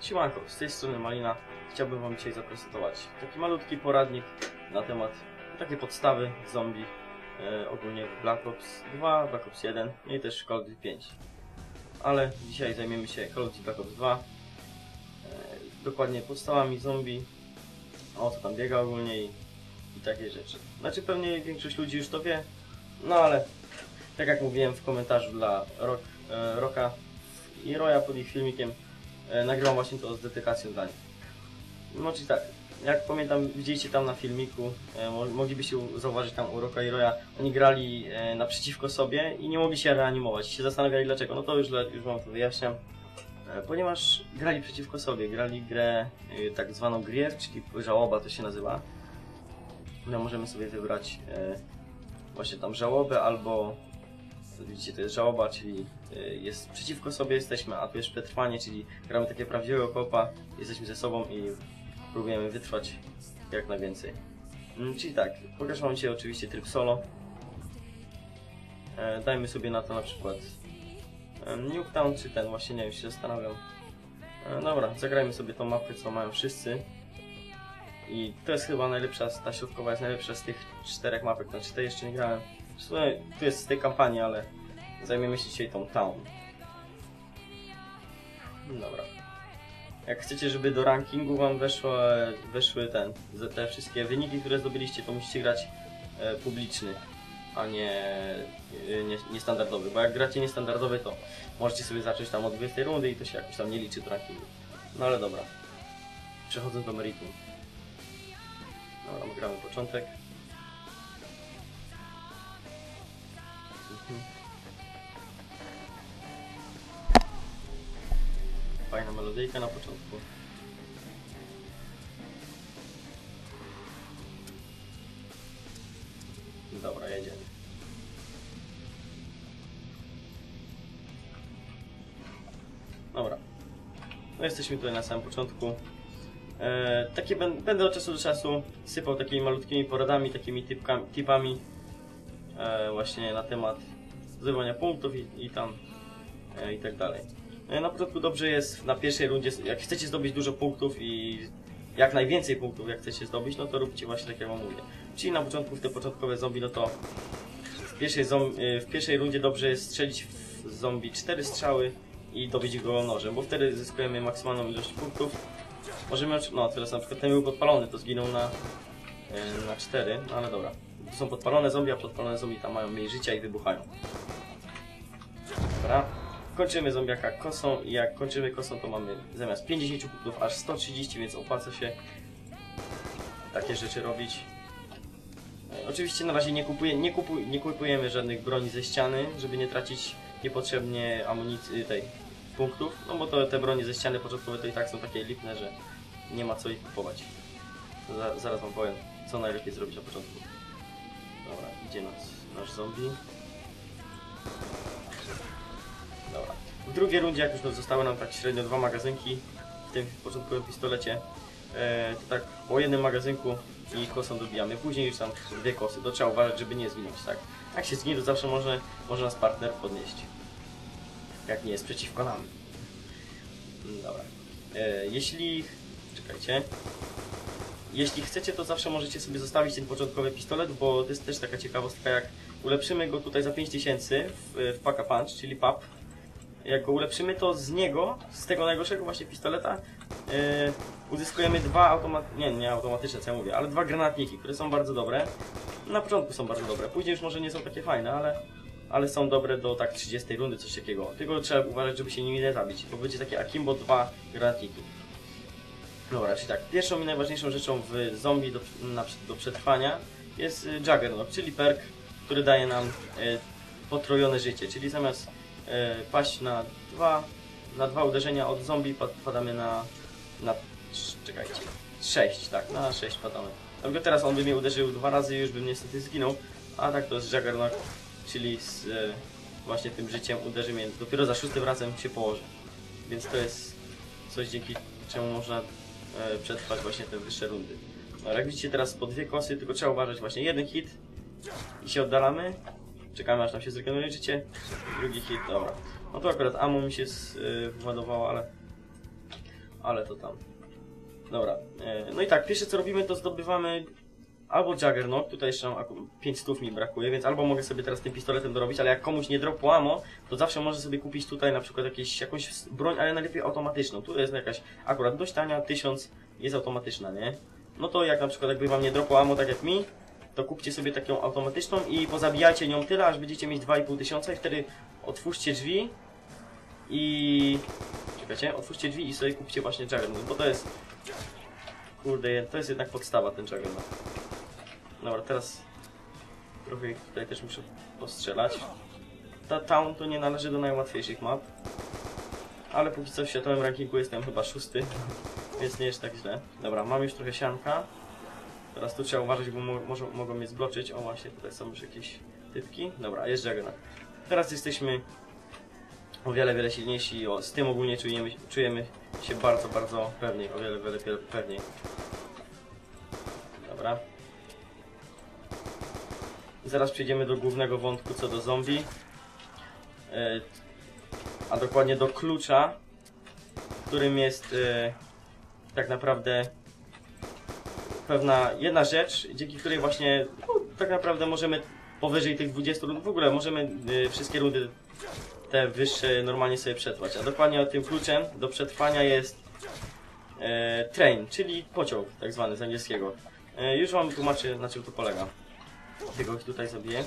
Siemanko, z tej strony Malina. Chciałbym Wam dzisiaj zaprezentować taki malutki poradnik na temat takie podstawy zombie e, ogólnie w Black Ops 2, Black Ops 1 no i też Call of Duty 5. Ale dzisiaj zajmiemy się Call of Duty Black Ops 2. E, dokładnie podstawami zombie, o co tam biega ogólnie i, i takie rzeczy. Znaczy pewnie większość ludzi już to wie, no ale tak jak mówiłem w komentarzu dla Rock, e, i Roya pod ich filmikiem, nagrywam właśnie to z dedykacją dla nich. No czyli tak, jak pamiętam, widzieliście tam na filmiku, e, mo- moglibyście zauważyć tam u Rocka i Roya, oni grali e, naprzeciwko sobie i nie mogli się reanimować. Się zastanawiali dlaczego. No to już, już wam to wyjaśniam. E, Ponieważ grali przeciwko sobie, grali grę e, tak zwaną Grief, czyli żałoba to się nazywa. No możemy sobie wybrać e, właśnie tam żałobę albo widzicie to jest żałoba, czyli y, jest przeciwko sobie jesteśmy, a tu jest przetrwanie, czyli gramy takie prawdziwego kopa, jesteśmy ze sobą i próbujemy wytrwać jak najwięcej. Mm, Czyli tak, pokażę wam dzisiaj oczywiście tryb solo. E, dajmy sobie na to na przykład e, Nuketown czy ten, właśnie nie wiem, się zastanawiam. E, dobra, zagrajmy sobie tą mapkę, co mają wszyscy. I to jest chyba najlepsza, ta środkowa jest najlepsza z tych czterech mapek, znaczy tej jeszcze nie grałem. Tu jest z tej kampanii, ale zajmiemy się dzisiaj tą town. Dobra. Jak chcecie, żeby do rankingu wam weszło, weszły ten, te wszystkie wyniki, które zdobyliście, to musicie grać e, publiczny, a nie, e, nie niestandardowy. Bo jak gracie niestandardowy, to możecie sobie zacząć tam od 20 rundy i to się jakoś tam nie liczy do rankingu. No ale dobra. Przechodząc do meritum. Dobra, gramy początek. Mhm. Fajna melodyjka na początku. Dobra, jedziemy. Dobra. No jesteśmy tutaj na samym początku. E, takie będę od czasu do czasu sypał takimi malutkimi poradami, takimi typkami, tipami e, właśnie na temat zdobywania punktów i, i tam e, i tak dalej. E, na początku dobrze jest na pierwszej rundzie, jak chcecie zdobyć dużo punktów i jak najwięcej punktów jak chcecie zdobyć, no to róbcie właśnie tak jak wam mówię. Czyli na początku w te początkowe zombie, no to w pierwszej, e, w pierwszej rundzie dobrze jest strzelić w zombie 4 strzały i dobić go nożem, bo wtedy zyskujemy maksymalną ilość punktów. Możemy, no teraz na przykład ten był podpalony, to zginął na, e, na 4, no ale dobra. To są podpalone zombie, a podpalone zombie tam mają mniej życia i wybuchają. Dobra. Kończymy zombiaka kosą i jak kończymy kosą to mamy zamiast 50 punktów aż 130, więc opłaca się takie rzeczy robić. E, Oczywiście na razie nie, kupuję, nie, kupuj, nie kupujemy żadnych broni ze ściany, żeby nie tracić niepotrzebnie amunicji tej punktów, no bo to te bronie ze ściany początkowe to i tak są takie lipne, że nie ma co ich kupować. Za, zaraz wam powiem, co najlepiej zrobić na początku. Dobra, idzie nas nasz zombie. W drugiej rundzie, jak już zostały nam tak średnio dwa magazynki w tym początkowym pistolecie, e, to tak po jednym magazynku i kosą dobijamy. Później już tam dwie kosy. To trzeba uważać, żeby nie zginąć, tak? Jak się zginie, to zawsze może, może nas partner podnieść. Jak nie jest przeciwko nam. Mm, Dobra. E, jeśli... Czekajcie. Jeśli chcecie, to zawsze możecie sobie zostawić ten początkowy pistolet, bo to jest też taka ciekawostka, jak ulepszymy go tutaj za 5000 w, w Pack a Punch, czyli PAP, jak go ulepszymy, to z niego, z tego najgorszego właśnie pistoleta, yy, uzyskujemy dwa automat... nie, nie automatyczne, co ja mówię, ale dwa granatniki, które są bardzo dobre. Na początku są bardzo dobre, później już może nie są takie fajne, ale, ale są dobre do tak 30 rundy, coś takiego. Tylko trzeba uważać, żeby się nimi nie zabić, bo będzie takie Akimbo dwa granatniki. Dobra, czyli tak, pierwszą i najważniejszą rzeczą w zombie do, na, do przetrwania jest y, Juggernaut, czyli perk, który daje nam y, potrojone życie, czyli zamiast paść na dwa, na dwa uderzenia od zombie pad, padamy na, na czekajcie, 6, tak, na 6 padamy. Dlatego teraz on by mnie uderzył dwa razy i już bym niestety zginął, a tak to jest Juggernaut, czyli z y, właśnie tym życiem uderzy mnie, dopiero za szóstym razem się położy. Więc to jest coś dzięki czemu można e, przetrwać właśnie te wyższe rundy. No, jak widzicie teraz po dwie kosy, tylko trzeba uważać właśnie jeden hit i się oddalamy. Czekamy aż nam się zregeneruje. Drugi hit, dobra. No to akurat ammo mi się y, wyładowało, ale ale to tam. Dobra, e, no i tak, pierwsze co robimy to zdobywamy albo Juggernaut, tutaj jeszcze mam 5 stów mi brakuje, więc albo mogę sobie teraz tym pistoletem dorobić, ale jak komuś nie dropło ammo, to zawsze może sobie kupić tutaj na przykład jakieś, jakąś broń, ale najlepiej automatyczną. Tu jest jakaś akurat dość tania, 1000 jest automatyczna, nie? No to jak na przykład jakby wam nie dropło ammo tak jak mi, to kupcie sobie taką automatyczną i pozabijajcie nią tyle, aż będziecie mieć 2,5 tysiąca i wtedy otwórzcie drzwi i... Czekajcie, otwórzcie drzwi i sobie kupcie właśnie Juggernaut, bo to jest... Kurde, to jest jednak podstawa ten Juggernaut. Dobra, teraz trochę ich tutaj też muszę postrzelać. Ta Town to nie należy do najłatwiejszych map. Ale póki co w światowym rankingu jestem chyba szósty, więc nie jest tak źle. Dobra, mam już trochę sianka. Teraz tu trzeba uważać, bo mo może, mogą mnie zbloczyć. O właśnie, tutaj są już jakieś typki. Dobra, jest Juggernaut. Teraz jesteśmy o wiele, wiele silniejsi. O, z tym ogólnie czujemy, czujemy się bardzo, bardzo pewniej. O wiele, wiele, wiele pewniej. Dobra. Zaraz przejdziemy do głównego wątku co do zombie. E, a dokładnie do klucza, którym jest e, tak naprawdę pewna jedna rzecz, dzięki której właśnie no, tak naprawdę możemy powyżej tych 20 rund, w ogóle możemy e, wszystkie rundy te wyższe normalnie sobie przetrwać. A dokładnie tym kluczem do przetrwania jest e, train, czyli pociąg tak zwany z angielskiego. E, już wam tłumaczę na czym to polega. Tego ich tutaj zabiję.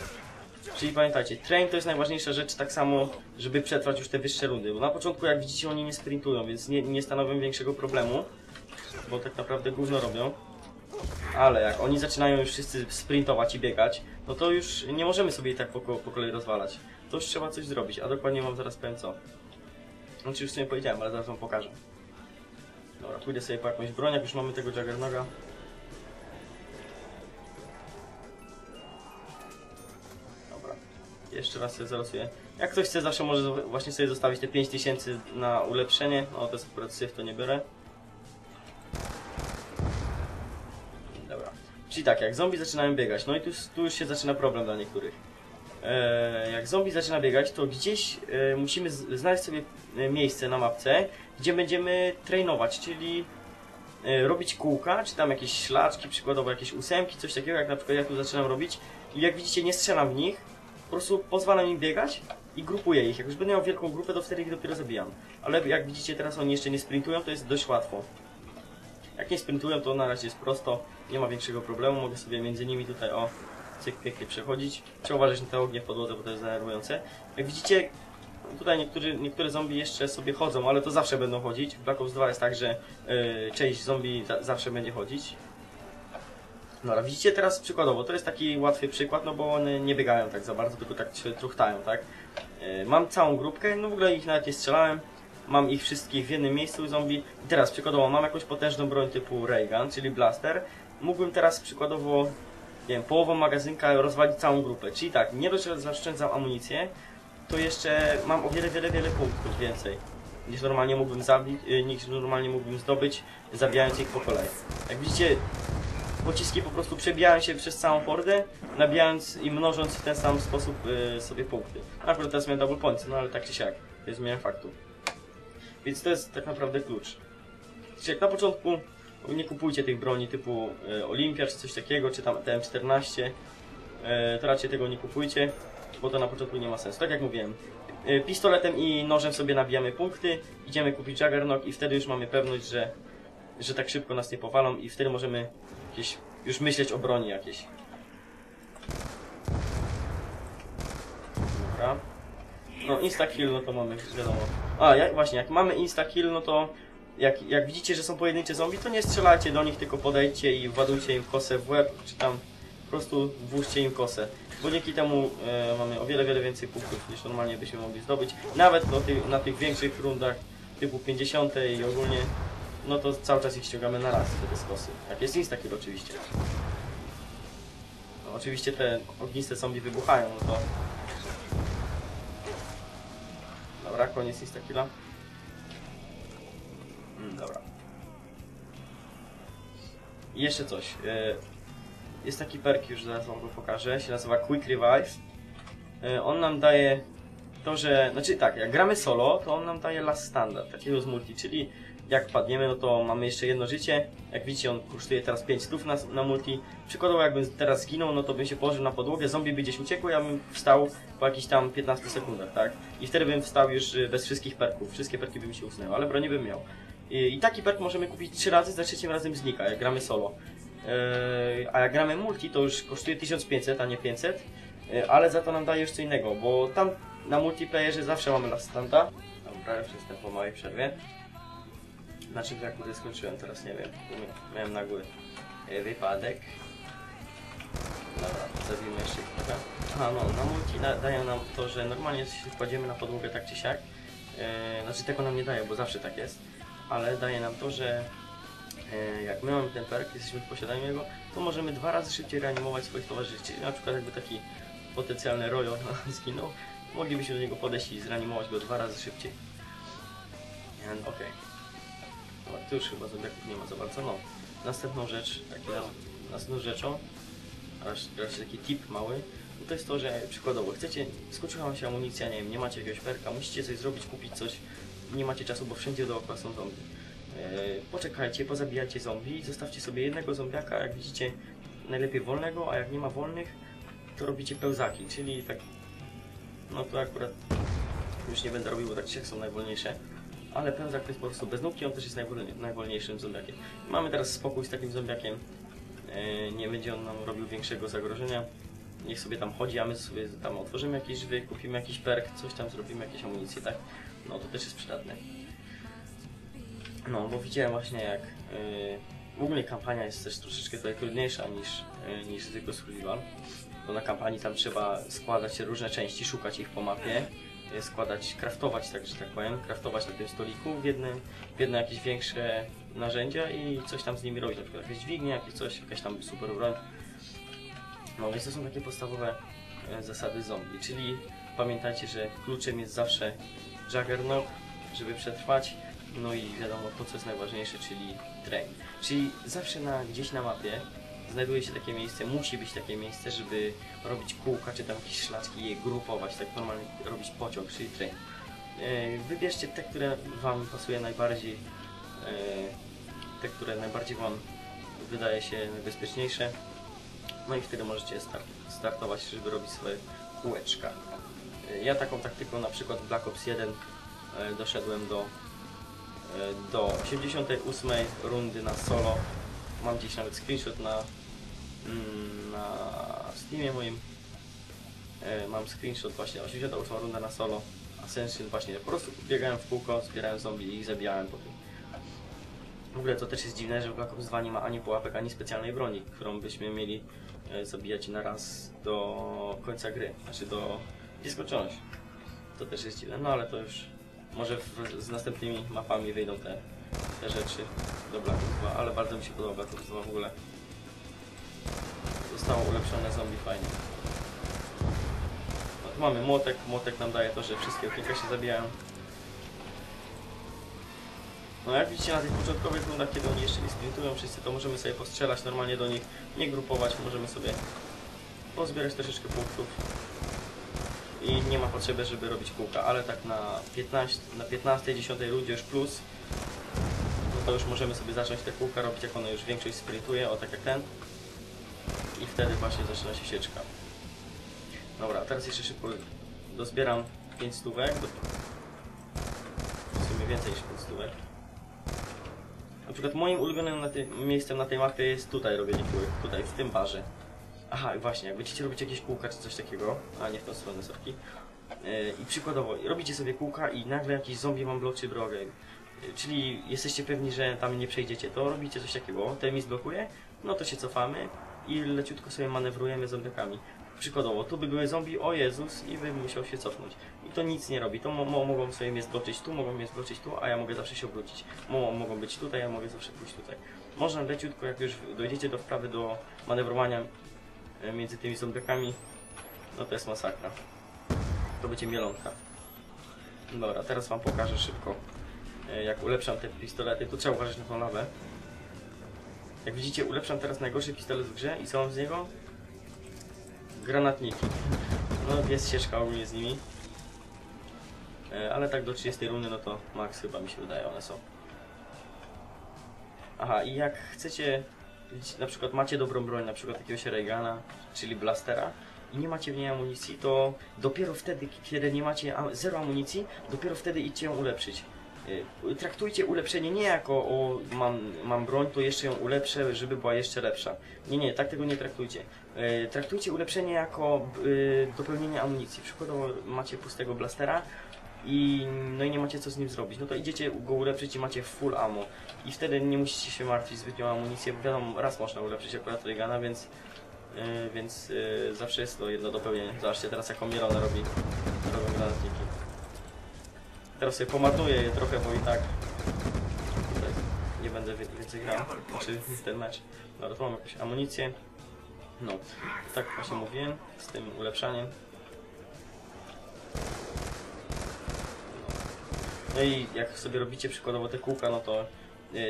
Czyli pamiętajcie, train to jest najważniejsza rzecz tak samo, żeby przetrwać już te wyższe rundy. Bo na początku jak widzicie oni nie sprintują, więc nie, nie stanowią większego problemu. Bo tak naprawdę gówno robią. Ale jak oni zaczynają już wszyscy sprintować i biegać, no to już nie możemy sobie tak po, po kolei rozwalać. To już trzeba coś zrobić, a dokładnie wam zaraz powiem co. Znaczy już w sumie powiedziałem, ale zaraz wam pokażę. Dobra, pójdę sobie po jakąś broń, jak już mamy tego Juggernoga. Dobra. Jeszcze raz sobie zalosuję. Jak ktoś chce, zawsze może właśnie sobie zostawić te 5000 na ulepszenie. No to jest akurat syf, to nie biorę. Czyli tak, jak zombie zaczynają biegać, no i tu, tu już się zaczyna problem dla niektórych. E, jak zombie zaczyna biegać, to gdzieś e, musimy znaleźć sobie e, miejsce na mapce, gdzie będziemy trenować, czyli e, robić kółka, czy tam jakieś szlaczki, przykładowo jakieś ósemki, coś takiego, jak na przykład ja tu zaczynam robić. I jak widzicie, nie strzelam w nich, po prostu pozwalam im biegać i grupuję ich. Jak już będę miał wielką grupę, to wtedy ich dopiero zabijam. Ale jak widzicie, teraz oni jeszcze nie sprintują, to jest dość łatwo. Jak nie sprintują, to na razie jest prosto, nie ma większego problemu, mogę sobie między nimi tutaj o cyk pięknie przechodzić. Trzeba uważać na te ognie w podłodze, bo to jest denerwujące. Jak widzicie, tutaj niektórzy, niektóre zombie jeszcze sobie chodzą, ale to zawsze będą chodzić. W Black Ops 2 jest tak, że yy, część zombie za, zawsze będzie chodzić. No ale widzicie teraz przykładowo, to jest taki łatwy przykład, no bo one nie biegają tak za bardzo, tylko tak truchtają, tak? Yy, mam całą grupkę, no w ogóle ich nawet nie strzelałem. Mam ich wszystkich w jednym miejscu zombie. I teraz przykładowo mam jakąś potężną broń typu Ray Gun, czyli blaster. Mógłbym teraz przykładowo, nie wiem, połową magazynka rozwalić całą grupę. Czyli tak, nie dość, że zaoszczędzam amunicję, to jeszcze mam o wiele, wiele, wiele punktów więcej. Niż normalnie mógłbym zabić, y, niż normalnie mógłbym zdobyć, zabijając ich po kolei. Jak widzicie, pociski po prostu przebijają się przez całą hordę, nabijając i mnożąc w ten sam sposób y, sobie punkty. Akurat teraz miałem double points, no ale tak czy siak, to jest zmiana faktu. Więc to jest tak naprawdę klucz. Czyli jak na początku nie kupujcie tych broni typu y, Olimpia czy coś takiego, czy tam TM14, y, to raczej tego nie kupujcie, bo to na początku nie ma sensu. Tak jak mówiłem, y, pistoletem i nożem sobie nabijamy punkty, idziemy kupić Juggernog i wtedy już mamy pewność, że, że tak szybko nas nie powalą i wtedy możemy jakieś, już myśleć o broni jakiejś. Dobra. No insta-kill, no to mamy, wiadomo. A, jak, właśnie, jak mamy insta-kill, no to jak, jak widzicie, że są pojedyncze zombie, to nie strzelajcie do nich, tylko podejdźcie i ładujcie im kosę w łeb, czy tam po prostu włóżcie im kosę. Bo dzięki temu e, mamy o wiele, wiele więcej punktów niż normalnie byśmy mogli zdobyć. Nawet tych, na tych większych rundach, typu 50 i ogólnie, no to cały czas ich ściągamy na raz, wtedy z kosy. Jak jest insta-kill oczywiście. No, oczywiście te ogniste zombie wybuchają, no to Dobra, koniec instakilla. Mm, dobra. I jeszcze coś. e, Jest taki perk, już zaraz wam go pokażę. Się nazywa Quick Revive. E, On nam daje to, że, znaczy tak, jak gramy solo, to on nam daje last standard, takiego z multi, czyli jak padniemy, no to mamy jeszcze jedno życie. Jak widzicie, on kosztuje teraz 5 stów na, na multi. Przykładowo, jakbym teraz zginął, no to bym się położył na podłogę, zombie by gdzieś uciekło, ja bym wstał po jakichś tam 15 sekundach, tak? I wtedy bym wstał już y, bez wszystkich perków, wszystkie perki by mi się usunęły, ale broni bym miał. I, i taki perk możemy kupić 3 razy, za trzecim razem znika, jak gramy solo. Yy, a jak gramy multi, to już kosztuje 1500, a nie 500. Yy, ale za to nam daje co innego, bo tam na multiplayerze zawsze mamy last standa. Dobra, już jestem po małej przerwie. Znaczy kurde skończyłem, teraz nie wiem. Miałem nagły e, wypadek. Dobra, zabijmy jeszcze trochę. No, na multi da, daje nam to, że normalnie kładziemy na podłogę tak czy siak. E, znaczy tego nam nie daje, bo zawsze tak jest. Ale daje nam to, że e, jak my mamy ten perk, jesteśmy w posiadaniu jego, to możemy dwa razy szybciej reanimować swoich towarzyszy. Na przykład jakby taki potencjalny rojo zginął, moglibyśmy do niego podejść i zreanimować go dwa razy szybciej. Okej. Tu już chyba zombiaków nie ma za bardzo. No. Następną rzecz, następną rzeczą, a raczej taki tip mały, to jest to, że przykładowo chcecie, skończyła się amunicja, nie wiem, nie macie jakiegoś perka, musicie coś zrobić, kupić coś, nie macie czasu, bo wszędzie dookoła są zombie. Eee, poczekajcie, pozabijajcie zombie zostawcie sobie jednego zombiaka, jak widzicie, najlepiej wolnego, a jak nie ma wolnych, to robicie pełzaki, czyli tak, no to akurat już nie będę robił, bo tak siak są najwolniejsze. Ale pełzak to jest po prostu bez nóżki, on też jest najwolniej, najwolniejszym zombiakiem. Mamy teraz spokój z takim zombiakiem. E, nie będzie on nam robił większego zagrożenia. Niech sobie tam chodzi, a my sobie tam otworzymy jakieś drzwi, kupimy jakiś perk, coś tam zrobimy, jakieś amunicje, tak? No to też jest przydatne. No, bo widziałem właśnie jak... Yy, w ogóle kampania jest też troszeczkę tutaj trudniejsza niż, yy, niż zwykły survival. Bo na kampanii tam trzeba składać różne części, szukać ich po mapie składać, kraftować, tak że tak powiem, kraftować na tym stoliku w jednym, w jedno jakieś większe narzędzia i coś tam z nimi robić, na przykład jakieś dźwignie, jakieś coś, jakaś tam super broń. No więc to są takie podstawowe e, zasady zombie, czyli pamiętajcie, że kluczem jest zawsze Juggernaut, żeby przetrwać, no i wiadomo to, co jest najważniejsze, czyli train. Czyli zawsze na, gdzieś na mapie znajduje się takie miejsce, musi być takie miejsce, żeby robić kółka, czy tam jakieś szlaczki i je grupować, tak normalnie robić pociąg, czyli train. E, Wybierzcie te, które Wam pasuje najbardziej, e, te, które najbardziej Wam wydaje się najbezpieczniejsze. No i wtedy możecie start, startować, żeby robić swoje kółeczka. E, Ja taką taktyką na przykład w Black Ops 1 e, doszedłem do, do 88 rundy na solo. Mam gdzieś nawet screenshot na, mm, na Steamie moim. E, Mam screenshot właśnie 88 runda na solo. Ascension właśnie po prostu biegałem w kółko, zbierałem zombie i ich zabijałem po tym. W ogóle to też jest dziwne, że Black Ops 2 nie ma ani pułapek, ani specjalnej broni, którą byśmy mieli e, zabijać na raz do końca gry, znaczy do nieskończoności. To też jest dziwne, no ale to już może w, z następnymi mapami wyjdą te, te rzeczy do Black Ops 2, ale bardzo mi się podoba Black Ops 2 w ogóle. Zostało ulepszone zombie fajnie. No, mamy młotek, młotek nam daje to, że wszystkie okienka się zabijają. No jak widzicie na tych początkowych rundach, kiedy oni jeszcze nie sprintują wszyscy, to możemy sobie postrzelać normalnie do nich, nie grupować, możemy sobie pozbierać troszeczkę punktów i nie ma potrzeby, żeby robić kółka, ale tak na 15, na 15, 10 rundzie już plus, to już możemy sobie zacząć te kółka robić, jak one już większość sprintuje, o tak jak ten i wtedy właśnie zaczyna się sieczka. Dobra, teraz jeszcze szybko dozbieram 5 stówek, w sumie więcej niż 5 stówek. Na przykład moim ulubionym na miejscem na tej mapie jest tutaj robienie kółek, tutaj, w tym barze. Aha, właśnie, jak będziecie robić jakieś kółka czy coś takiego, a nie w tą stronę sorki, yy, i przykładowo robicie sobie kółka i nagle jakiś zombie wam bloczy drogę, czyli jesteście pewni, że tam nie przejdziecie, to robicie coś takiego, ten mi zblokuje, no to się cofamy i leciutko sobie manewrujemy zombiakami. Przykładowo, tu by były zombie, o Jezus, i bym musiał się cofnąć. I to nic nie robi. To mo mo mogą sobie mnie zbloczyć tu, mogą mnie zbloczyć tu, a ja mogę zawsze się obrócić. Mo mogą być tutaj, ja mogę zawsze pójść tutaj. Można leciutko, jak już dojdziecie do wprawy do manewrowania e, między tymi zombiakami, no to jest masakra. To będzie mielonka. Dobra, teraz wam pokażę szybko, jak ulepszam te pistolety. Tu trzeba uważać na tą lawę. Jak widzicie, ulepszam teraz najgorszy pistolet w grze i co mam z niego? Granatniki. No jest ścieżka ogólnie z nimi. E, ale tak do 30 rundy, no to max chyba mi się wydaje one są. Aha, i jak chcecie, na przykład macie dobrą broń, na przykład jakiegoś Reagana, czyli blastera, i nie macie w niej amunicji, to dopiero wtedy, kiedy nie macie zero amunicji, dopiero wtedy idźcie ją ulepszyć. Y, Traktujcie ulepszenie nie jako o mam, mam broń, to jeszcze ją ulepszę, żeby była jeszcze lepsza. Nie, nie, tak tego nie traktujcie. Y, Traktujcie ulepszenie jako y, dopełnienie amunicji. Przykładowo macie pustego blastera i no i nie macie co z nim zrobić. No to idziecie go ulepszyć i macie full ammo. I wtedy nie musicie się martwić zbytnio o amunicję, bo wiadomo, raz można ulepszyć akurat Regana, więc Yy, więc zawsze jest to jedno dopełnienie. Zobaczcie teraz jaką Mirona robi, robią granatniki. Teraz sobie pomarnuję je trochę, bo i tak nie będę więcej grał, znaczy ten mecz. Dobra, tu mam jakąś amunicję. No, tak właśnie mówiłem, z tym ulepszaniem. No i jak sobie robicie przykładowo te kółka, no to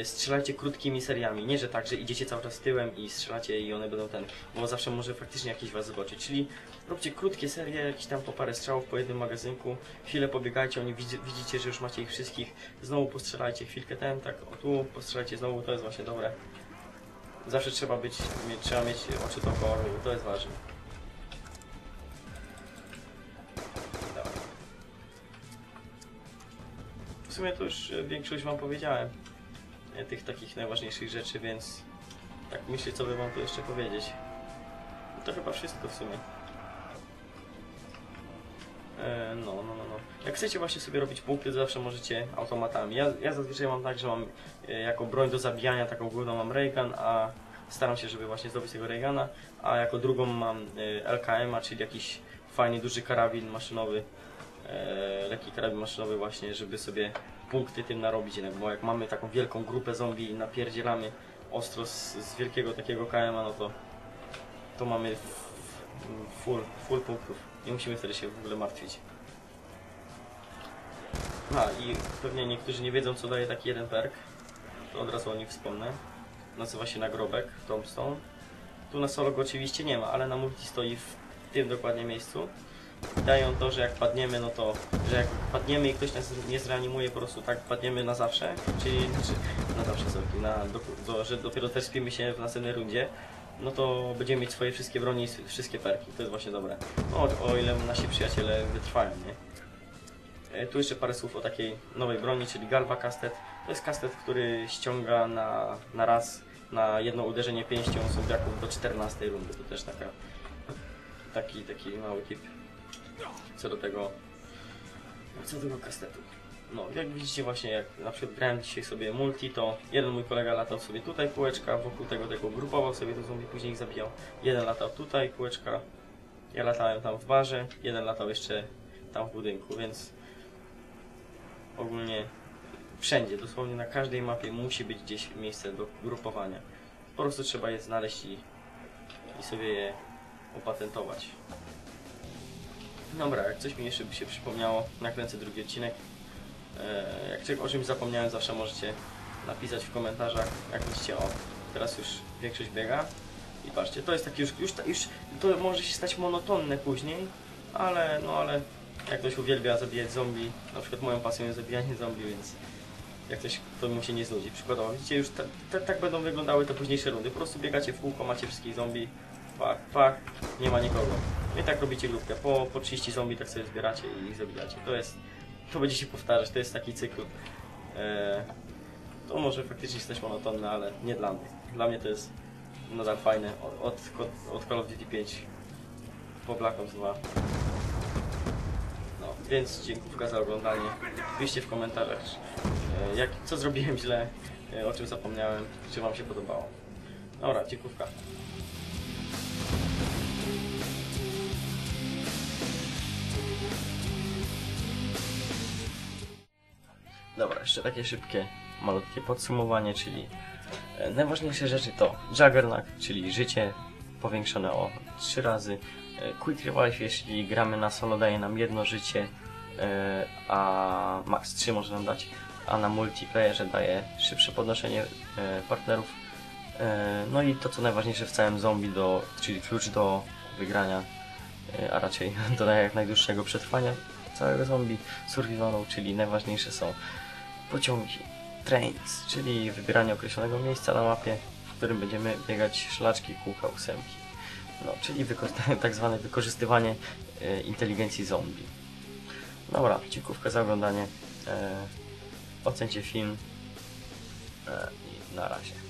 strzelajcie krótkimi seriami. Nie, że tak, że idziecie cały czas tyłem i strzelacie i one będą ten, bo zawsze może faktycznie jakiś was zobaczyć. Czyli róbcie krótkie serie, jakieś tam po parę strzałów po jednym magazynku, chwilę pobiegajcie, oni widzi, widzicie, że już macie ich wszystkich, znowu postrzelajcie chwilkę ten, tak o tu, postrzelajcie znowu, to jest właśnie dobre. Zawsze trzeba być, mieć, trzeba mieć oczy dookoła, to jest ważne. W sumie to już e, większość wam powiedziałem e, tych takich najważniejszych rzeczy, więc tak myślę, co by wam tu jeszcze powiedzieć. To chyba wszystko w sumie. E, no, no, no, no. Jak chcecie właśnie sobie robić punkty, to zawsze możecie automatami. Ja, ja zazwyczaj mam tak, że mam e, jako broń do zabijania taką główną mam Raygun, a staram się, żeby właśnie zdobyć tego Rayguna, a jako drugą mam e, LKM-a, czyli jakiś fajny, duży karabin maszynowy, e, lekki karabin maszynowy właśnie, żeby sobie punkty tym narobić jednak, bo jak mamy taką wielką grupę zombie i napierdzielamy ostro z, z wielkiego takiego KM-a, no to to mamy full, full punktów. Nie musimy wtedy się w ogóle martwić. A i pewnie niektórzy nie wiedzą co daje taki jeden perk, to od razu o nim wspomnę. Nazywa się nagrobek Tombstone. Tu na solo go oczywiście nie ma, ale na multi stoi w tym dokładnie miejscu dają to, że jak padniemy, no to, że jak padniemy i ktoś nas nie zreanimuje, po prostu tak padniemy na zawsze, czyli znaczy, na zawsze sorki, na, do, do, że dopiero też się w następnej rundzie, no to będziemy mieć swoje wszystkie broni i wszystkie perki, to jest właśnie dobre. No, o, ile nasi przyjaciele wytrwają, nie? E, Tu jeszcze parę słów o takiej nowej broni, czyli Galva Kastet. To jest kastet, który ściąga na, na raz, na jedno uderzenie pięścią zombiaków do 14 rundy. To też taka, taki, taki mały tip co do tego co do tego kastetu. No, jak widzicie właśnie, jak na przykład grałem dzisiaj sobie multi, to jeden mój kolega latał sobie tutaj kółeczka, wokół tego tego grupował sobie to zombie, później ich zabijał. Jeden latał tutaj kółeczka, ja latałem tam w barze, jeden latał jeszcze tam w budynku, więc ogólnie wszędzie, dosłownie na każdej mapie musi być gdzieś miejsce do grupowania. Po prostu trzeba je znaleźć i, i sobie je opatentować. Dobra, jak coś mi jeszcze by się przypomniało, nakręcę drugi odcinek. E, jak o czymś zapomniałem, zawsze możecie napisać w komentarzach. Jak widzicie, o, teraz już większość biega. I patrzcie, to jest takie już, już, już to może się stać monotonne później, ale no ale jak ktoś uwielbia zabijać zombie, na przykład moją pasją jest zabijanie zombie, więc jak ktoś, to mu się nie znudzi. Przykładowo, widzicie, już ta, ta, tak będą wyglądały te późniejsze rundy. Po prostu biegacie w kółko, macie wszystkich zombie, pach, pach, nie ma nikogo. I tak robicie grupkę. Po, po 30 zombie tak sobie zbieracie i ich zabijacie. To jest, to będzie się powtarzać, to jest taki cykl. E, to może faktycznie stać monotonne, ale nie dla mnie. Dla mnie to jest nadal fajne. Od, od, od Call of Duty 5 po Black Ops 2. No, więc dziękuję za oglądanie. Piszcie w komentarzach, e, jak, co zrobiłem źle, e, o czym zapomniałem, czy Wam się podobało. Dobra, dziękówka. Dobra, jeszcze takie szybkie, malutkie podsumowanie, czyli e, najważniejsze rzeczy to Juggernaut, czyli życie powiększone o 3 razy. E, Quick Revive, jeśli gramy na solo, daje nam jedno życie, e, a max 3 może nam dać, a na multiplayerze daje szybsze podnoszenie partnerów. No i to co najważniejsze w całym zombie, do, czyli klucz do wygrania, a raczej do jak najdłuższego przetrwania. Całego zombie survivalu, czyli najważniejsze są pociągi, trains, czyli wybieranie określonego miejsca na mapie, w którym będziemy biegać szlaczki, kółka, ósemki. No, czyli tak zwane wykorzystywanie e, inteligencji zombie. Dobra, dziękówka za oglądanie. E, ocencie film e, i na razie.